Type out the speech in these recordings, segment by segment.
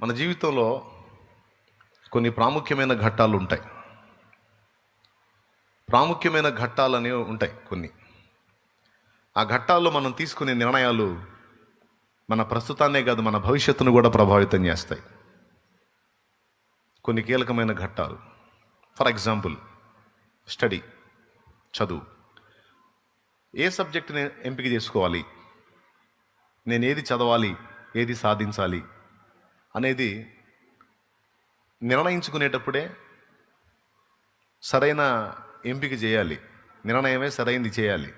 మన జీవితంలో కొన్ని ప్రాముఖ్యమైన ఘట్టాలు ఉంటాయి. ప్రాముఖ్యమైన ఘట్టాలు అనేవి ఉంటాయి కొన్ని. ఆ ఘట్టాల్లో మనం తీసుకునే నిర్ణయాలు మన ప్రస్తుతాన్నే కాదు మన భవిష్యత్తును కూడా ప్రభావితం చేస్తాయి. కొన్ని కీలకమైన ఘట్టాలు. ఫర్ ఎగ్జాంపుల్ స్టడీ చదువు. ఏ సబ్జెక్టుని ఎంపిక చేసుకోవాలి? నేను ఏది చదవాలి? ఏది సాధించాలి? అనేది నిర్ణయించుకునేటప్పుడే సరైన ఎంపిక చేయాలి. నిర్ణయమే సరైనది చేయాలి.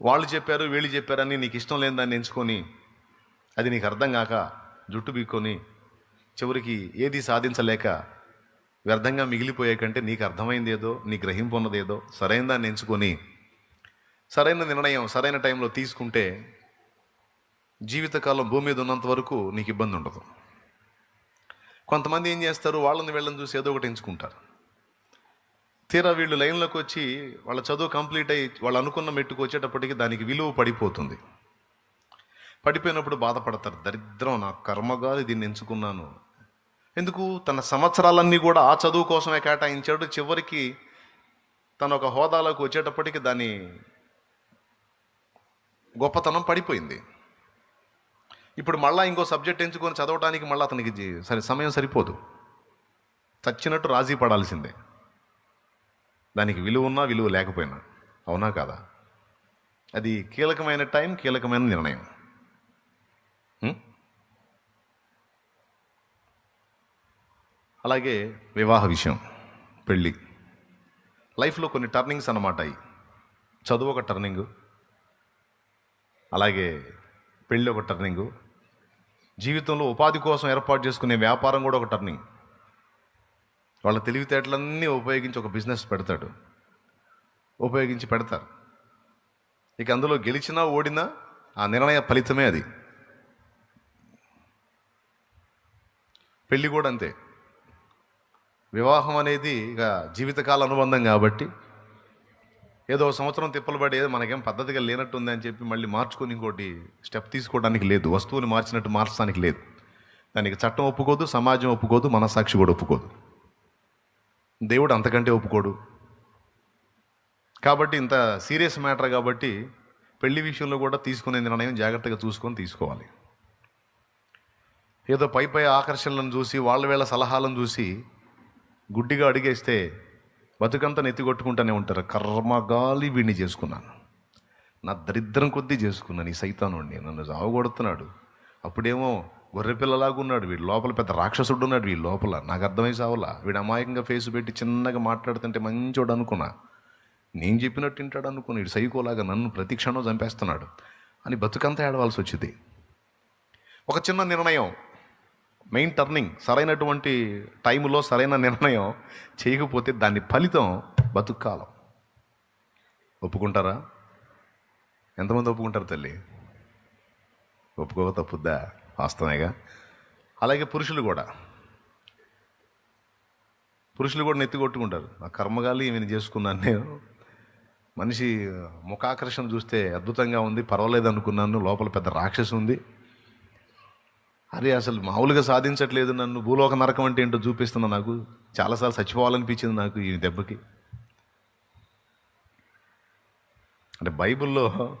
వాళ్ళు చెప్పారు వీళ్ళు చెప్పారని నీకు ఇష్టం లేని దాన్ని ఎంచుకొని అది నీకు అర్థం కాక జుట్టు బీక్కొని చివరికి ఏది సాధించలేక వ్యర్థంగా మిగిలిపోయే కంటే నీకు అర్థమైంది ఏదో నీ గ్రహింపు ఉన్నదేదో సరైన దాన్ని ఎంచుకొని సరైన నిర్ణయం సరైన టైంలో తీసుకుంటే జీవితకాలం భూమి మీద ఉన్నంత వరకు నీకు ఇబ్బంది ఉండదు. కొంతమంది ఏం చేస్తారు? వాళ్ళని వీళ్ళని చూసి ఏదో ఒకటి ఎంచుకుంటారు. తీరా వీళ్ళు లైన్లోకి వచ్చి వాళ్ళ చదువు కంప్లీట్ అయ్యి వాళ్ళు అనుకున్న మెట్టుకు వచ్చేటప్పటికి దానికి విలువ పడిపోతుంది. పడిపోయినప్పుడు బాధపడతారు. దరిద్రం నా కర్మగాలి దీన్ని ఎంచుకున్నాను. ఎందుకు? తన సంవత్సరాలన్నీ కూడా ఆ చదువు కోసమే కేటాయించాడు. చివరికి తన ఒక హోదాలోకి వచ్చేటప్పటికి దాని గొప్పతనం పడిపోయింది. ఇప్పుడు మళ్ళీ ఇంకో సబ్జెక్ట్ ఎంచుకొని చదవడానికి మళ్ళీ అతనికి సరే సరి సమయం సరిపోదు. చచ్చినట్టు రాజీ పడాల్సిందే. దానికి విలువ ఉన్నా విలువ లేకపోయినా. అవునా కాదా? అది కీలకమైన టైం కీలకమైన నిర్ణయం. అలాగే వివాహ విషయం పెళ్ళి. లైఫ్లో కొన్ని టర్నింగ్స్ అన్నమాట అవి చదువు ఒక టర్నింగు. అలాగే పెళ్ళి ఒక టర్నింగు. జీవితంలో ఉపాధి కోసం ఏర్పాటు చేసుకునే వ్యాపారం కూడా ఒక టర్నింగ్ వాళ్ళ తెలివితేటలన్నీ ఉపయోగించి ఒక బిజినెస్ పెడతాడు. ఉపయోగించి పెడతారు. ఇక అందులో గెలిచినా ఓడినా ఆ నిర్ణయ ఫలితమే అది. పెళ్ళి కూడా అంతే. వివాహం అనేది ఇక జీవితకాల అనుబంధం కాబట్టి ఏదో సంవత్సరం తిప్పలు పడి ఏదో మనకేం పద్ధతిగా లేనట్టుంది అని చెప్పి మళ్ళీ మార్చుకొని ఇంకోటి స్టెప్ తీసుకోవడానికి లేదు. వస్తువుని మార్చినట్టు మార్చడానికి లేదు. దానికి చట్టం ఒప్పుకోదు సమాజం ఒప్పుకోదు మనసాక్షి కూడా ఒప్పుకోదు. దేవుడు అంతకంటే ఒప్పుకోడు. కాబట్టి ఇంత సీరియస్ మ్యాటర్ కాబట్టి పెళ్ళి విషయంలో కూడా తీసుకునే నిర్ణయం జాగ్రత్తగా చూసుకొని తీసుకోవాలి. ఏదో పై పై ఆకర్షణలను చూసి వాళ్ళ వేళ సలహాలను చూసి గుడ్డిగా అడిగేస్తే బతుకంతా నెత్తిగొట్టుకుంటూనే ఉంటారు. కర్మగాలి వీడిని చేసుకున్నాను. నా దరిద్రం కొద్దీ చేసుకున్నాను ఈ సైతానుడిని. నన్ను జావగొడుతున్నాడు అప్పుడేమో గొర్రెపిల్లలాగా ఉన్నాడు. వీడు లోపల పెద్ద రాక్షసుడు ఉన్నాడు వీడి లోపల. నాకు అర్థమై సావలా వీడు అమాయకంగా ఫేస్ పెట్టి చిన్నగా మాట్లాడుతుంటే మంచోడు అనుకున్నా. నేను చెప్పినట్టు తింటాడు అనుకుని వీడు సైకోలాగా నన్ను ప్రతి క్షణం చంపేస్తున్నాడు. అని బతుకంతా ఏడవాల్సి వచ్చింది. ఒక చిన్న నిర్ణయం. మెయిన్ టర్నింగ్ సరైనటువంటి టైంలో సరైన నిర్ణయం చేయకపోతే దాని ఫలితం బతుక్కాలం. ఒప్పుకుంటారా? ఎంతమంది ఒప్పుకుంటారు తల్లి? ఒప్పుకోక తప్పుద్దా? వాస్తవేగా అలాగే పురుషులు కూడా. పురుషులు కూడా నెత్తి కొట్టుకుంటారు. నా కర్మగాలి ఈమెను చేసుకున్నాను నేను. మనిషి ముఖాకర్షణ చూస్తే అద్భుతంగా ఉంది. పర్వాలేదు అనుకున్నాను. లోపల పెద్ద రాక్షసు ఉంది అరే అసలు మామూలుగా సాధించట్లేదు నన్ను. భూలోక నరకం అంటే ఏంటో చూపిస్తున్నా నాకు. చాలాసార్లు చచ్చిపోవాలనిపించింది నాకు ఈ దెబ్బకి. అంటే బైబిల్లో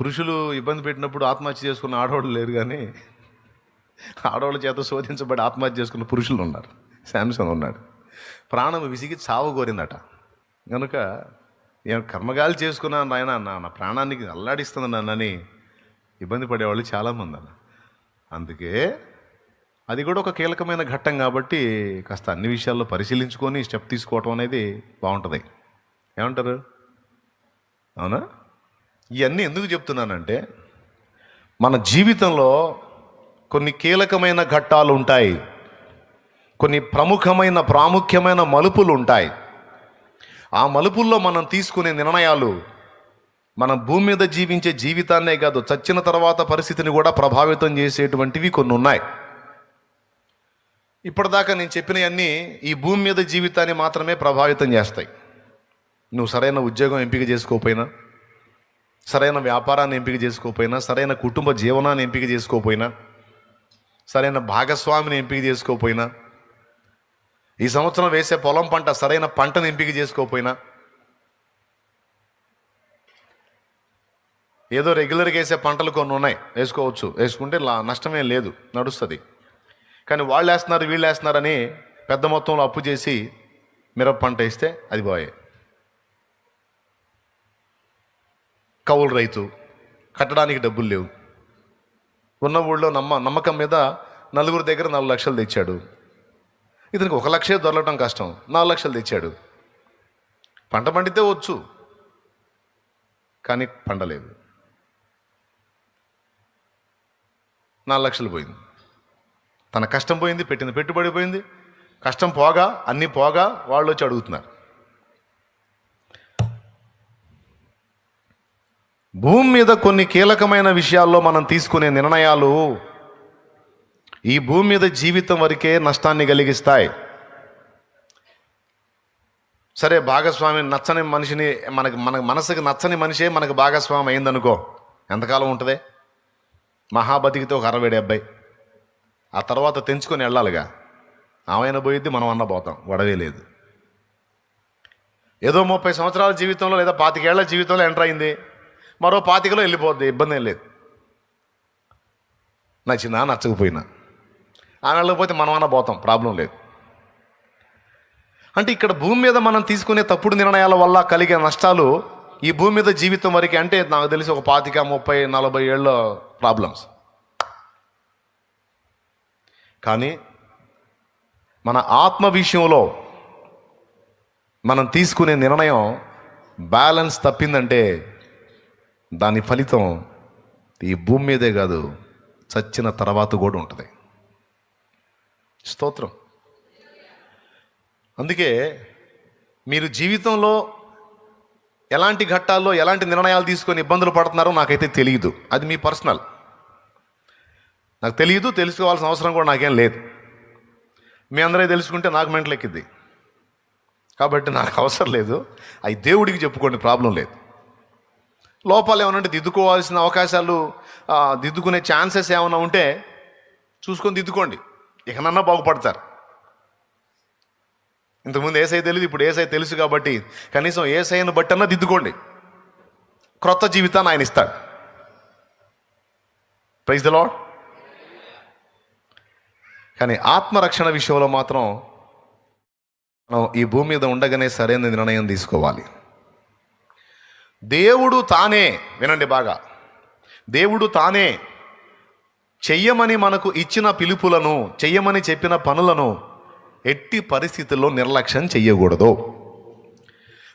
పురుషులు ఇబ్బంది పెట్టినప్పుడు ఆత్మహత్య చేసుకున్న ఆడవాళ్ళు లేరు కానీ ఆడవాళ్ళ చేత శోధించబడి ఆత్మహత్య చేసుకున్న పురుషులు ఉన్నారు. శాంసంగ్ ఉన్నాడు. ప్రాణం విసిగి చావు కోరిందట. కనుక నేను కర్మగాలు చేసుకున్నాను నాయన నా ప్రాణానికి అల్లాడిస్తుంది నన్నని ఇబ్బంది పడేవాళ్ళు చాలామంది అన్న. అందుకే అది కూడా ఒక కీలకమైన ఘట్టం కాబట్టి కాస్త అన్ని విషయాల్లో పరిశీలించుకొని స్టెప్ తీసుకోవటం అనేది బాగుంటుంది. ఏమంటారు? అవునా? ఇవన్నీ ఎందుకు చెప్తున్నానంటే మన జీవితంలో కొన్ని కీలకమైన ఘట్టాలు ఉంటాయి. కొన్ని ప్రముఖమైన ప్రాముఖ్యమైన మలుపులు ఉంటాయి. ఆ మలుపుల్లో మనం తీసుకునే నిర్ణయాలు మనం భూమి మీద జీవించే జీవితాన్నే కాదు చచ్చిన తర్వాత పరిస్థితిని కూడా ప్రభావితం చేసేటువంటివి కొన్ని ఉన్నాయి. ఇప్పటిదాకా నేను చెప్పినవన్నీ ఈ భూమి మీద జీవితాన్ని మాత్రమే ప్రభావితం చేస్తాయి. నువ్వు సరైన ఉద్యోగం ఎంపిక చేసుకోకపోయినా సరైన వ్యాపారాన్ని ఎంపిక చేసుకోకపోయినా సరైన కుటుంబ జీవనాన్ని ఎంపిక చేసుకోకపోయినా సరైన భాగస్వామిని ఎంపిక చేసుకోకపోయినా ఈ సంవత్సరం వేసే పొలం పంట సరైన పంటను ఎంపిక చేసుకోకపోయినా ఏదో రెగ్యులర్గా వేసే పంటలు కొన్ని ఉన్నాయి. వేసుకోవచ్చు. వేసుకుంటే నష్టమేం లేదు. నడుస్తుంది. కానీ వాళ్ళు వేస్తున్నారు వీళ్ళు వేస్తున్నారని పెద్ద మొత్తంలో అప్పు చేసి మిరప పంట వేస్తే అది పోయే. కౌలు రైతు కట్టడానికి డబ్బులు లేవు. ఉన్న ఊళ్ళో నమ్మ నమ్మకం మీద నలుగురు దగ్గర నాలుగు లక్షలు తెచ్చాడు. ఇతనికి ఒక లక్షే దొరకటం కష్టం. నాలుగు లక్షలు తెచ్చాడు. పంట పండితే వచ్చు. కానీ పండలేదు. నాలుగు లక్షలు పోయింది. తన కష్టం పోయింది పెట్టిన పెట్టుబడి పోయింది. కష్టం పోగా అన్నీ పోగా వాళ్ళు వచ్చి అడుగుతున్నారు. భూమి మీద కొన్ని కీలకమైన విషయాల్లో మనం తీసుకునే నిర్ణయాలు ఈ భూమి మీద జీవితం వరకే నష్టాన్ని కలిగిస్తాయి. సరే భాగస్వామి నచ్చని మనిషిని మనకి మన మనసుకి నచ్చని మనిషే మనకు భాగస్వామి అయిందనుకో ఎంతకాలం ఉంటుంది? మహాబతికితే ఒక అరవై అబ్బాయి. ఆ తర్వాత తెంచుకొని వెళ్ళాలిగా. ఆమెన పోయిద్ది మనం అన్న పోతాం. వడవే లేదు. ఏదో ముప్పై సంవత్సరాల జీవితంలో లేదా పాతికేళ్ళ జీవితంలో ఎంటర్ అయింది. మరో పాతికలో వెళ్ళిపోద్ది. ఇబ్బంది ఏం లేదు. నచ్చిందా? నచ్చకపోయినా. ఆమె వెళ్ళకపోతే మనం అన్న పోతాం. ప్రాబ్లం లేదు. అంటే ఇక్కడ భూమి మీద మనం తీసుకునే తప్పుడు నిర్ణయాల వల్ల కలిగే నష్టాలు ఈ భూమి మీద జీవితం వరకు అంటే నాకు తెలిసి ఒక పాతిక ముప్పై నలభై ఏళ్ళ ప్రాబ్లమ్స్ కానీ మన ఆత్మ విషయంలో మనం తీసుకునే నిర్ణయం బ్యాలెన్స్ తప్పిందంటే దాని ఫలితం ఈ భూమి మీదే కాదు చచ్చిన తర్వాత కూడా ఉంటుంది. స్తోత్రం. అందుకే మీరు జీవితంలో ఎలాంటి ఘట్టాల్లో ఎలాంటి నిర్ణయాలు తీసుకొని ఇబ్బందులు పడుతున్నారో నాకైతే తెలియదు అది మీ పర్సనల్. నాకు తెలియదు తెలుసుకోవాల్సిన అవసరం కూడా నాకేం లేదు. మీ అందరూ తెలుసుకుంటే నాకు మెంటలెక్కిద్ది. కాబట్టి నాకు అవసరం లేదు. అవి దేవుడికి చెప్పుకోండి ప్రాబ్లం లేదు. లోపాలు ఏమైనా ఉంటే దిద్దుకోవాల్సిన అవకాశాలు దిద్దుకునే ఛాన్సెస్ ఏమైనా ఉంటే చూసుకొని దిద్దుకోండి. ఇకనన్నా బాగుపడతారు. ఇంతకుముందు ఏసై తెలియదు ఇప్పుడు ఏసై తెలుసు కాబట్టి కనీసం ఏసైను బట్టన్నా దిద్దుకోండి. క్రొత్త జీవితాన్ని ఆయన ఇస్తాడు. ప్రైజ్ ద లాడ్ కానీ ఆత్మరక్షణ విషయంలో మాత్రం మనం ఈ భూమి మీద ఉండగానే సరైన నిర్ణయం తీసుకోవాలి. దేవుడు తానే వినండి బాగా. దేవుడు తానే చెయ్యమని మనకు ఇచ్చిన పిలుపులను చెయ్యమని చెప్పిన పనులను ఎట్టి పరిస్థితుల్లో నిర్లక్ష్యం చెయ్యకూడదు.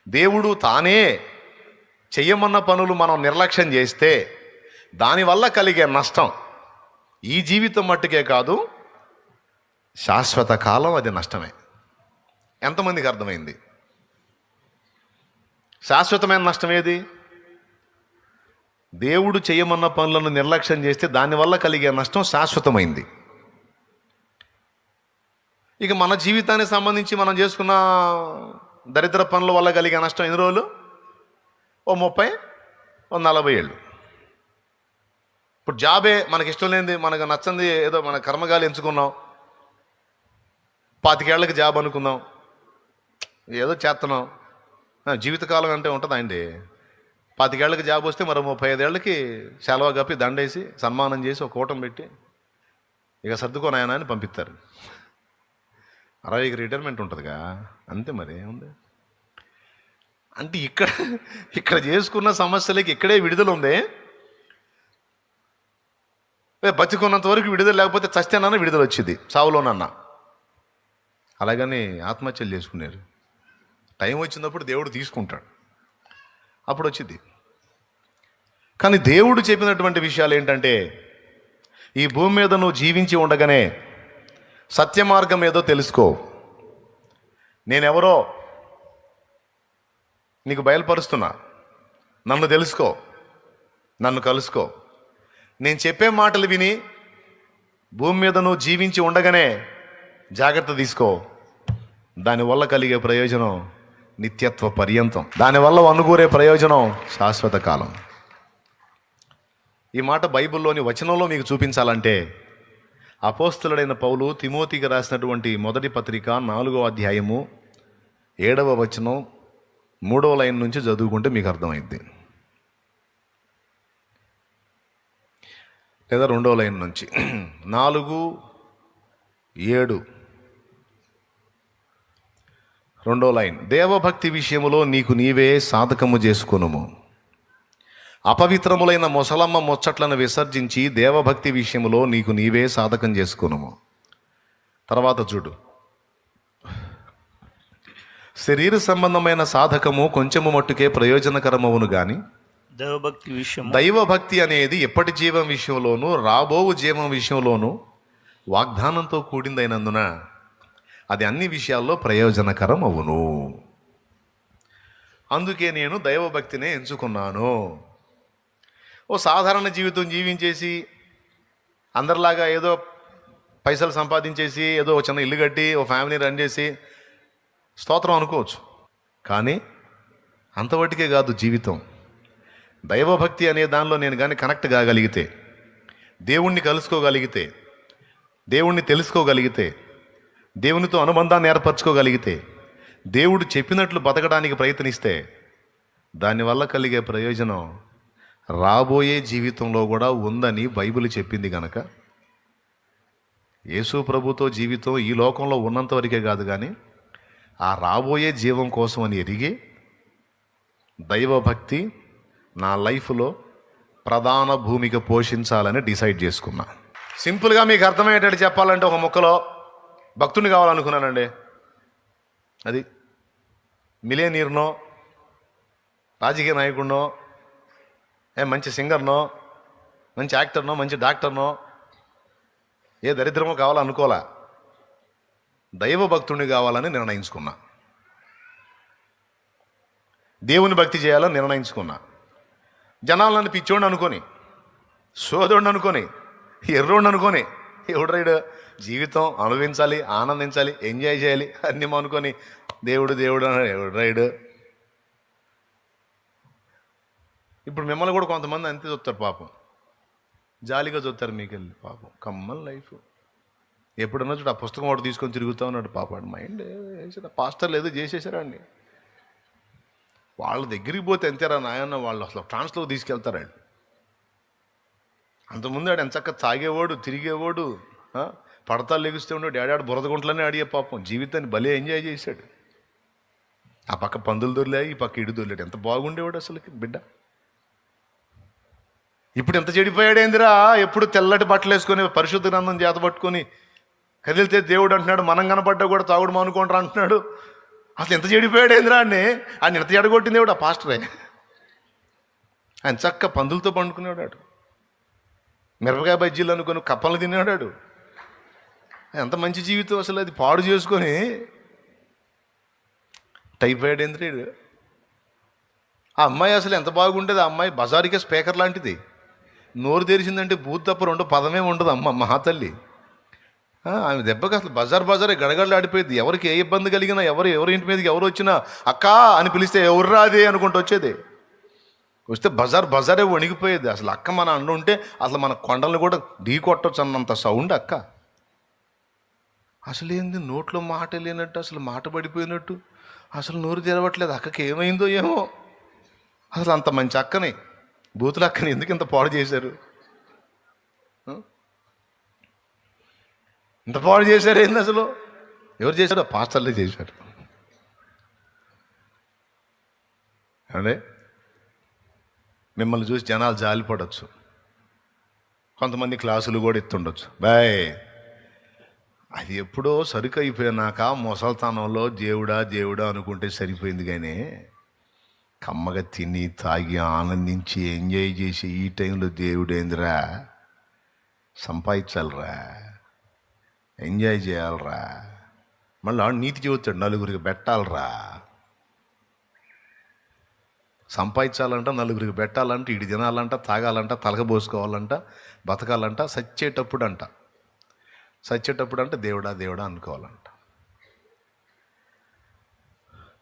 దేవుడు తానే చెయ్యమన్న పనులు మనం నిర్లక్ష్యం చేస్తే దానివల్ల కలిగే నష్టం ఈ జీవితం మట్టుకే కాదు శాశ్వత కాలం అది నష్టమే. ఎంతమందికి అర్థమైంది? శాశ్వతమైన నష్టం ఏది? దేవుడు చేయమన్న పనులను నిర్లక్ష్యం చేస్తే దానివల్ల కలిగే నష్టం శాశ్వతమైంది. ఇక మన జీవితానికి సంబంధించి మనం చేసుకున్న దరిద్ర పనుల వల్ల కలిగే నష్టం ఎన్ని రోజులు? ఓ ముప్పై ఓ నలభై ఏళ్ళు. ఇప్పుడు జాబే మనకి ఇష్టం లేనిది మనకు నచ్చంది ఏదో మన కర్మగాలి ఎంచుకున్నాం. పాతికేళ్ళకి జాబ్ అనుకుందాం. ఏదో చేస్తున్నాం. జీవితకాలం అంటే ఉంటుందండి. పాతికేళ్ళకి జాబ్ వస్తే మరో ముప్పై ఐదేళ్ళకి సెలవు కప్పి దండేసి సన్మానం చేసి ఒక కూటం పెట్టి ఇక సర్దుకొని ఆయన అని పంపిస్తారు. అరవై రిటైర్మెంట్ ఉంటుందిగా? అంతే మరి ఏముంది? అంటే ఇక్కడ ఇక్కడ చేసుకున్న సమస్యలకి ఇక్కడే విడుదల ఉంది. బతికున్నంత వరకు విడుదల లేకపోతే చస్తేనన్నా విడుదల వచ్చింది సావులోనన్నా. అలాగని ఆత్మహత్యలు చేసుకున్నారు. టైం వచ్చినప్పుడు దేవుడు తీసుకుంటాడు. అప్పుడు వచ్చింది. కానీ దేవుడు చెప్పినటువంటి విషయాలు ఏంటంటే ఈ భూమి మీద నువ్వు జీవించి ఉండగానే సత్య మార్గం ఏదో తెలుసుకో. నేనెవరో నీకు బయలుపరుస్తున్నా. నన్ను తెలుసుకో. నన్ను కలుసుకో. నేను చెప్పే మాటలు విని భూమి మీద నువ్వు జీవించి ఉండగానే జాగ్రత్త తీసుకో. దానివల్ల కలిగే ప్రయోజనం నిత్యత్వ పర్యంతం. దానివల్ల అనుకూరే ప్రయోజనం శాశ్వత కాలం. ఈ మాట బైబిల్లోని వచనంలో మీకు చూపించాలంటే అపోస్తులుడైన పౌలు తిమోతికి రాసినటువంటి మొదటి పత్రిక నాలుగో అధ్యాయము ఏడవ వచనం మూడవ లైన్ నుంచి చదువుకుంటే మీకు అర్థమైంది. లేదా రెండవ లైన్ నుంచి. నాలుగు ఏడు. రెండో లైన్ దేవభక్తి విషయములో నీకు నీవే సాధకము చేసుకునుము. అపవిత్రములైన మొసలమ్మ ముచ్చట్లను విసర్జించి దేవభక్తి విషయములో నీకు నీవే సాధకం చేసుకొనుము. తర్వాత చూడు. శరీర సంబంధమైన సాధకము కొంచెము మట్టుకే ప్రయోజనకరమవును గాని దైవభక్తి విషయం దైవభక్తి అనేది ఎప్పటి జీవం విషయంలోనూ రాబోవు జీవం విషయంలోనూ వాగ్దానంతో కూడిందైనందున అది అన్ని విషయాల్లో ప్రయోజనకరం అవును అందుకే నేను దైవభక్తినే ఎంచుకున్నాను. ఓ సాధారణ జీవితం జీవించేసి అందరిలాగా ఏదో పైసలు సంపాదించేసి ఏదో ఒక చిన్న ఇల్లు కట్టి ఓ ఫ్యామిలీ రన్ చేసి స్తోత్రం అనుకోవచ్చు. కానీ అంతవటికే కాదు జీవితం. దైవభక్తి అనే దానిలో నేను కానీ కనెక్ట్ కాగలిగితే దేవుణ్ణి కలుసుకోగలిగితే దేవుణ్ణి తెలుసుకోగలిగితే దేవునితో అనుబంధాన్ని ఏర్పరచుకోగలిగితే దేవుడు చెప్పినట్లు బతకడానికి ప్రయత్నిస్తే దానివల్ల కలిగే ప్రయోజనం రాబోయే జీవితంలో కూడా ఉందని బైబిల్ చెప్పింది గనక యేసు ప్రభుతో జీవితం ఈ లోకంలో ఉన్నంత వరకే కాదు కానీ ఆ రాబోయే జీవం కోసం అని ఎరిగి దైవభక్తి నా లైఫ్లో ప్రధాన భూమిక పోషించాలని డిసైడ్ చేసుకున్నా. సింపుల్గా మీకు అర్థమయ్యేటట్టు చెప్పాలంటే ఒక ముక్కలో భక్తుని కావాలనుకున్నానండి. అది మిలేనీర్నో రాజకీయ నాయకుడినో ఏ మంచి సింగర్నో మంచి యాక్టర్నో మంచి డాక్టర్నో ఏ దరిద్రమో కావాలనుకోలే. దైవ భక్తుడిని కావాలని నిర్ణయించుకున్నా. దేవుని భక్తి చేయాలని నిర్ణయించుకున్నా. జనాలు నన్ను పిచ్చోడిని అనుకొని సోదరుడు అనుకొని ఎర్రోడు అనుకొని ఎవడ్రైడు జీవితం అనుభవించాలి ఆనందించాలి ఎంజాయ్ చేయాలి అన్నీ అనుకొని దేవుడు దేవుడు అన్నాడు ఎవడ్రైడు ఇప్పుడు మిమ్మల్ని కూడా కొంతమంది అంతే చూస్తారు పాపం. జాలిగా చూస్తారు మీకు వెళ్ళి పాపం. కమ్మల్ లైఫ్. ఎప్పుడన్నా చూడు ఆ పుస్తకం ఒకటి తీసుకొని తిరుగుతా ఉన్నాడు పాపాడు మైండ్ పాస్టర్లు ఏదో చేసేసారండి వాళ్ళ దగ్గరికి పోతే ఎంతేరా నాయన్న వాళ్ళు అసలు ట్రాన్స్లో తీసుకెళ్తారండి అంతకుముందు ఆడు ఎంచక్క తాగేవాడు తిరిగేవాడు ఆ, పడతాలు లెగిస్తే ఉన్నాడు ఏడాడు బురదగుంటలనే అడిగే పాపం. జీవితాన్ని భలే ఎంజాయ్ చేశాడు. ఆ పక్క పందులు దొరిలే ఈ పక్క ఇడు దొరిలాడు ఎంత బాగుండేవాడు అసలు బిడ్డ. ఇప్పుడు ఎంత చెడిపోయాడేందిరా? ఎప్పుడు తెల్లటి బట్టలు వేసుకొని పరిశుద్ధ గ్రంథం చేత పట్టుకొని కదిలితే దేవుడు అంటున్నాడు మనం కనపడ్డా కూడా తాగుడు మానుకుంటారా అంటున్నాడు. అసలు ఎంత చెడిపోయాడేందిరా అని ఆయన ఎంత చెడగొట్టింది దేవుడు ఆ పాస్టరే. ఆయన చక్క పందులతో పండుకునేవాడు మిరపకాయ బజ్జీలు అనుకొని కప్పలు తినేవాడు ఎంత మంచి జీవితం అసలు అది. పాడు చేసుకొని టైఫాయిడ్ ఏంద్రీడు ఆ అమ్మాయి అసలు ఎంత బాగుండేది? ఆ అమ్మాయి బజారుకే స్పీకర్ లాంటిది. నోరు తెరిచిందంటే బూత్ తప్ప రెండు పదమే ఉండదు అమ్మ మహా తల్లి. ఆమె దెబ్బకి అసలు బజార్ బజారే గడగడలాడిపోయింది. ఎవరికి ఏ ఇబ్బంది కలిగినా ఎవరు ఎవరి ఇంటి మీదకి ఎవరు వచ్చినా అక్కా అని పిలిస్తే ఎవరు రాదే అనుకుంటూ వచ్చేది. వస్తే బజార్ బజారే వణిగిపోయేది. అసలు అక్క మన అండు ఉంటే అసలు మన కొండలు కూడా ఢీ కొట్టచ్చు అన్నంత సౌండ్ అక్క. అసలు ఏంది నోట్లో మాట లేనట్టు అసలు మాట పడిపోయినట్టు? అసలు నోరు తెరవట్లేదు. అక్కకి ఏమైందో ఏమో? అసలు అంత మంచి అక్కని. బూతులు అక్కని ఎందుకు ఇంత పాడు చేశారు? ఇంత పాడు చేశారు ఏంది అసలు? ఎవరు చేశారు? పాస్టర్లే చేశారు. అంటే మిమ్మల్ని చూసి జనాలు జాలిపడవచ్చు కొంతమంది క్లాసులు కూడా ఎత్తుండొచ్చు. బాయ్. అది ఎప్పుడో సరుకు అయిపోయినాక ముసల్తనంలో దేవుడా దేవుడా అనుకుంటే సరిపోయింది కానీ కమ్మగా తిని తాగి ఆనందించి ఎంజాయ్ చేసి ఈ టైంలో దేవుడేందిరా? సంపాదించాలిరా. ఎంజాయ్ చేయాలరా. మళ్ళీ ఆడు నీతి చెబుతాడు నలుగురికి పెట్టాలరా. సంపాదించాలంట నలుగురికి పెట్టాలంట ఇటు తినాలంట తాగాలంట తలకబోసుకోవాలంట బతకాలంట సచ్చేటప్పుడు అంట సచ్చేటప్పుడు అంటే దేవుడా దేవుడా అనుకోవాలంట.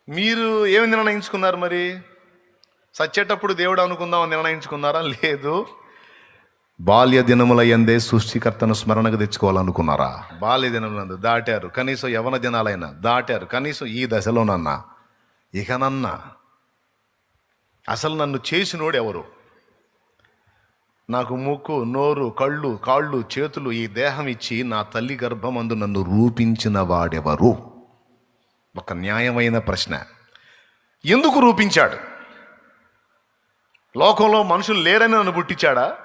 మీరు ఏమి నిర్ణయించుకున్నారు మరి? సచ్చేటప్పుడు దేవుడు అనుకుందామని నిర్ణయించుకున్నారా? లేదు. బాల్య దినముల ఎందే సృష్టికర్తను స్మరణకు తెచ్చుకోవాలనుకున్నారా? బాల్య దినములందు దాటారు. కనీసం యవన దినాలైనా దాటారు. కనీసం ఈ దశలోనన్నా. ఇకనన్నా. అసలు నన్ను చేసినోడు ఎవరు? నాకు ముక్కు నోరు కళ్ళు కాళ్ళు చేతులు ఈ దేహం ఇచ్చి నా తల్లి గర్భమందు నన్ను రూపించిన వాడెవరు? ఒక న్యాయమైన ప్రశ్న. ఎందుకు రూపించాడు? లోకంలో మనుషులు లేరని నన్ను పుట్టించాడా?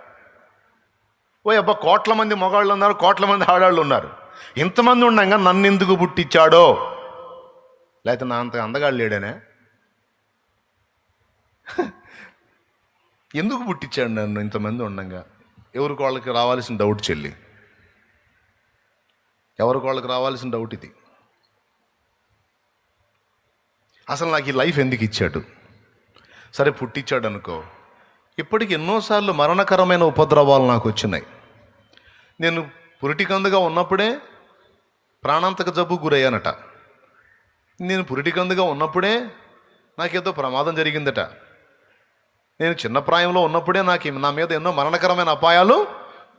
ఓ అబ్బా కోట్ల మంది మగాళ్ళు ఉన్నారు కోట్ల మంది ఆడాళ్ళు ఉన్నారు. ఇంతమంది ఉండగా నన్ను ఎందుకు పుట్టించాడో? లేకపోతే నా అంత అందగాళ్ళు లేడనే? ఎందుకు పుట్టించాడు నన్ను ఇంతమంది ఉండగా? ఎవరికి వాళ్ళకి రావాల్సిన డౌట్ చెల్లి. ఎవరికి వాళ్ళకి రావాల్సిన డౌట్ ఇది. అసలు నాకు ఈ లైఫ్ ఎందుకు ఇచ్చాడు? సరే పుట్టించాడు అనుకో ఇప్పటికి ఎన్నోసార్లు మరణకరమైన ఉపద్రవాలు నాకు వచ్చినాయి. నేను పురిటికందుగా ఉన్నప్పుడే ప్రాణాంతక జబ్బు గురయ్యానట. నేను పురిటికందుగా ఉన్నప్పుడే నాకేదో ప్రమాదం జరిగిందట. నేను చిన్న ప్రాయంలో ఉన్నప్పుడే నాకు నా మీద ఎన్నో మరణకరమైన అపాయాలు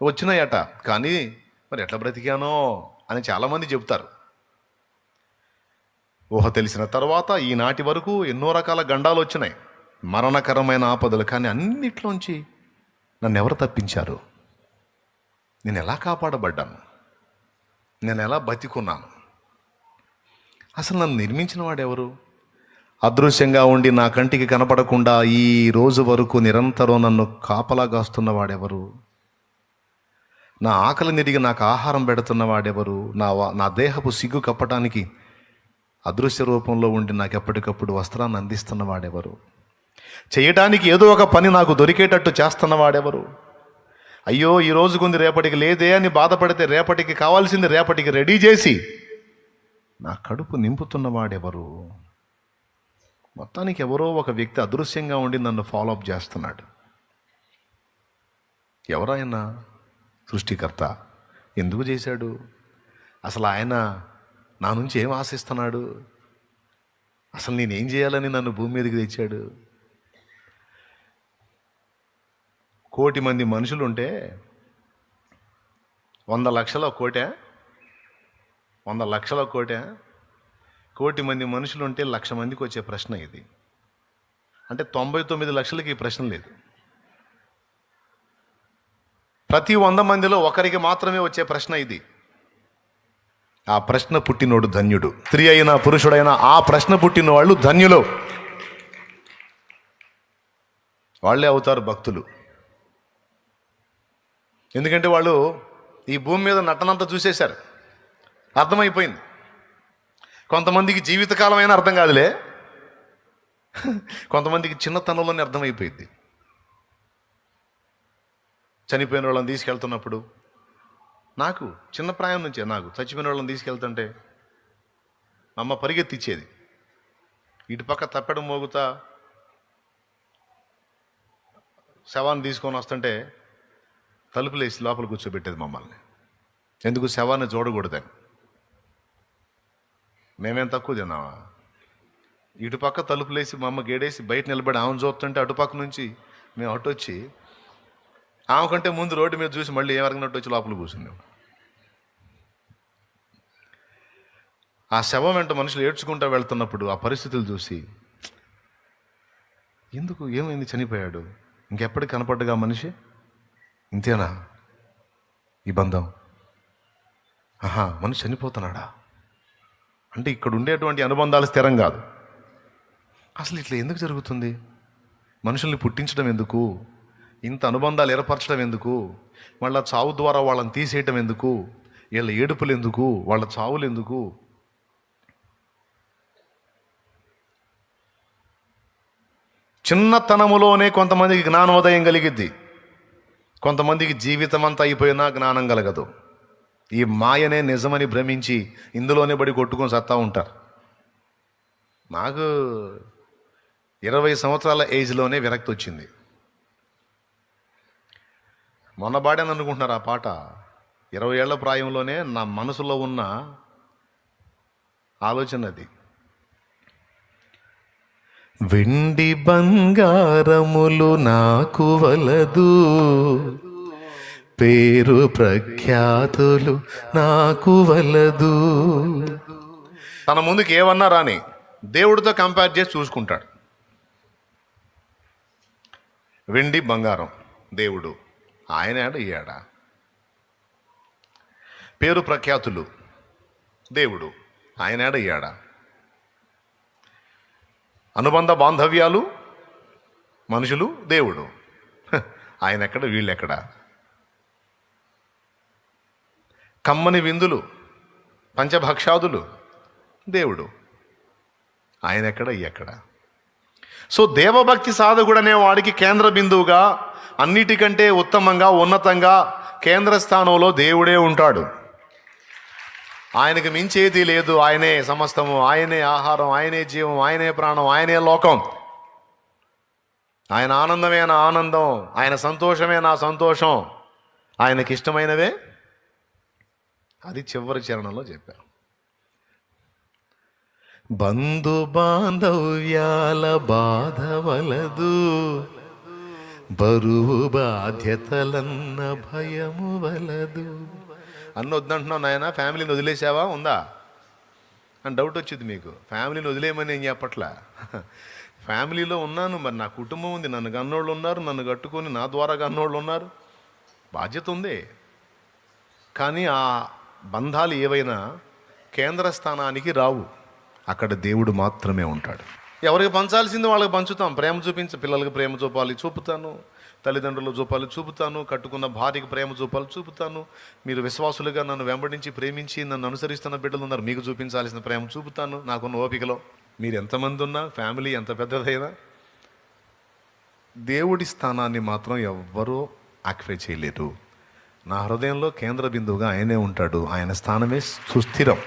వచ్చినాయట. కానీ మరి ఎట్లా బ్రతికానో అని చాలామంది చెబుతారు. ఊహ తెలిసిన తర్వాత ఈనాటి వరకు ఎన్నో రకాల గండాలు వచ్చినాయి. మరణకరమైన ఆపదలు కానీ అన్నిట్లోంచి నన్ను ఎవరు తప్పించారు? నేను ఎలా కాపాడబడ్డాను? నేను ఎలా బతికున్నాను? అసలు నన్ను నిర్మించిన వాడెవరు? అదృశ్యంగా ఉండి నా కంటికి కనపడకుండా ఈ రోజు వరకు నిరంతరం నన్ను కాపలా కాస్తున్న వాడెవరు? నా ఆకలి నిరిగి నాకు ఆహారం పెడుతున్న వాడెవరు? నా నా దేహపు సిగ్గు కప్పటానికి అదృశ్య రూపంలో ఉండి నాకు ఎప్పటికప్పుడు వస్త్రాన్ని అందిస్తున్న వాడెవరు? చేయటానికి ఏదో ఒక పని నాకు దొరికేటట్టు చేస్తున్న వాడెవరు అయ్యో ఈ రోజుకుంది రేపటికి లేదే అని బాధపడితే రేపటికి కావాల్సింది రేపటికి రెడీ చేసి నా కడుపు నింపుతున్న వాడెవరు మొత్తానికి ఎవరో ఒక వ్యక్తి అదృశ్యంగా ఉండి నన్ను ఫాలో అప్ చేస్తున్నాడు. ఎవరైనా సృష్టికర్త. ఎందుకు చేశాడు? అసలు ఆయన నా నుంచి ఏం ఆశిస్తున్నాడు? అసలు నేనేం చేయాలని నన్ను భూమి మీదకి తెచ్చాడు? కోటి మంది మనుషులు ఉంటే వంద లక్షల కోటే? వంద లక్షల కోటే? కోటి మంది మనుషులు ఉంటే లక్ష మందికి వచ్చే ప్రశ్న ఇది. అంటే తొంభై తొమ్మిది లక్షలకి ఈ ప్రశ్న లేదు. ప్రతి వంద మందిలో ఒకరికి మాత్రమే వచ్చే ప్రశ్న ఇది. ఆ ప్రశ్న పుట్టినోడు ధన్యుడు. స్త్రీ అయినా పురుషుడైనా ఆ ప్రశ్న పుట్టిన వాళ్ళు ధన్యులు. వాళ్ళే అవుతారు భక్తులు. ఎందుకంటే వాళ్ళు ఈ భూమి మీద నటనంతా చూసేశారు. అర్థమైపోయింది. కొంతమందికి జీవితకాలమైనా అర్థం కాదులే. కొంతమందికి చిన్నతనంలోనే అర్థమైపోయింది. చనిపోయిన వాళ్ళని తీసుకెళ్తున్నప్పుడు నాకు చిన్న ప్రాయం నుంచే నాకు చచ్చిపోయిన వాళ్ళని తీసుకెళ్తుంటే అమ్మ పరిగెత్తిచ్చేది. ఇటు పక్క తప్పడం మోగుతా శవాన్ని తీసుకొని వస్తుంటే తలుపులు వేసి లోపల కూర్చోబెట్టేది మమ్మల్ని. ఎందుకు శవాన్ని చూడకూడదని? మేమేం తక్కువ తిన్నామా? ఇటుపక్క తలుపులేసి మా అమ్మ గేడేసి బయట నిలబడి ఆమెను చూస్తుంటే అటుపక్క నుంచి మేము అటు వచ్చి ఆమె కంటే ముందు రోడ్డు మీద చూసి మళ్ళీ ఏమరగినట్టు వచ్చి లోపల కూర్చున్నాం. ఆ శవం వెంట మనుషులు ఏడ్చుకుంటూ వెళ్తున్నప్పుడు ఆ పరిస్థితులు చూసి ఎందుకు? ఏమైంది? చనిపోయాడు. ఇంకెప్పటికి కనపడ్డగా మనిషి? ఇంతేనా? ఈ బంధం? ఆహా మనిషి చనిపోతున్నాడా? అంటే ఇక్కడ ఉండేటువంటి అనుబంధాలు స్థిరం కాదు. అసలు ఇట్లా ఎందుకు జరుగుతుంది? మనుషుల్ని పుట్టించడం ఎందుకు? ఇంత అనుబంధాలు ఏర్పరచడం ఎందుకు? వాళ్ళ చావు ద్వారా వాళ్ళని తీసేయటం ఎందుకు? వీళ్ళ ఏడుపులు ఎందుకు? వాళ్ళ చావులు ఎందుకు? చిన్నతనములోనే కొంతమందికి జ్ఞానోదయం కలిగిద్ది. కొంతమందికి జీవితం అంతా అయిపోయినా జ్ఞానం కలగదు. ఈ మాయనే నిజమని భ్రమించి ఇందులోనే బడి కొట్టుకొని సత్తా ఉంటారు. నాకు ఇరవై సంవత్సరాల ఏజ్లోనే విరక్తి వచ్చింది. మొన్న పాడాను అనుకుంటున్నారు ఆ పాట? ఇరవై ఏళ్ళ ప్రాయంలోనే నా మనసులో ఉన్న ఆలోచన అది. వెండి బంగారములు నాకు వలదు. పేరు ప్రఖ్యాతులు నాకు వలదు. తన ముందుకు ఏమన్నా రాని దేవుడితో కంపేర్ చేసి చూసుకుంటాడు. వెండి బంగారం దేవుడు ఆయన ఏడ ఈయాడా పేరు ప్రఖ్యాతులు దేవుడు ఆయన ఏడ ఈయాడా అనుబంధ బాంధవ్యాలు మనుషులు దేవుడు. ఆయన ఎక్కడ వీళ్ళెక్కడ? కమ్మని విందులు పంచభక్షాదులు దేవుడు. ఆయన ఎక్కడ ఎక్కడ సో దేవభక్తి సాధకుడు అనేవాడికి కేంద్ర బిందువుగా అన్నిటికంటే ఉత్తమంగా ఉన్నతంగా కేంద్ర స్థానంలో దేవుడే ఉంటాడు. ఆయనకు మించేది లేదు. ఆయనే సమస్తము. ఆయనే ఆహారం. ఆయనే జీవం. ఆయనే ప్రాణం. ఆయనే లోకం. ఆయన ఆనందమే నా ఆనందం. ఆయన సంతోషమే నా సంతోషం. ఆయనకి ఇష్టమైనవే అది చివరి చరణంలో చెప్పారు బంధు బాంధవ్యాల బాధ వలదు. బరువు బాధ్యతలన్న భయము వలదు. అన్న వద్దంటున్నావు నాయన ఫ్యామిలీని వదిలేసావా? ఉందా? అని డౌట్ వచ్చింది మీకు. ఫ్యామిలీని వదిలేయమని ఏం చెప్పట్లా? ఫ్యామిలీలో ఉన్నాను మరి నా కుటుంబం ఉంది. నన్ను గన్నోళ్ళు ఉన్నారు నన్ను కట్టుకొని నా ద్వారా గన్నోళ్ళు ఉన్నారు. బాధ్యత ఉంది. కానీ ఆ బంధాలు ఏవైనా కేంద్ర స్థానానికి రావు. అక్కడ దేవుడు మాత్రమే ఉంటాడు. ఎవరికి పంచాల్సింది వాళ్ళకి పంచుతాం. ప్రేమ చూపించి పిల్లలకి ప్రేమ చూపాలి చూపుతాను. తల్లిదండ్రులు చూపాలి చూపుతాను కట్టుకున్న భార్యకి ప్రేమ చూపాలి చూపుతాను. మీరు విశ్వాసులుగా నన్ను వెంబడించి ప్రేమించి నన్ను అనుసరిస్తున్న బిడ్డలు ఉన్నారు. మీకు చూపించాల్సిన ప్రేమ చూపుతాను. నాకున్న ఓపికలో. మీరు ఎంతమంది ఉన్నా ఫ్యామిలీ ఎంత పెద్దదైనా దేవుడి స్థానాన్ని మాత్రం ఎవ్వరూ ఆక్యుపై చేయలేరు. నా హృదయంలో కేంద్ర బిందువుగా ఆయనే ఉంటాడు. ఆయన స్థానమే సుస్థిరం.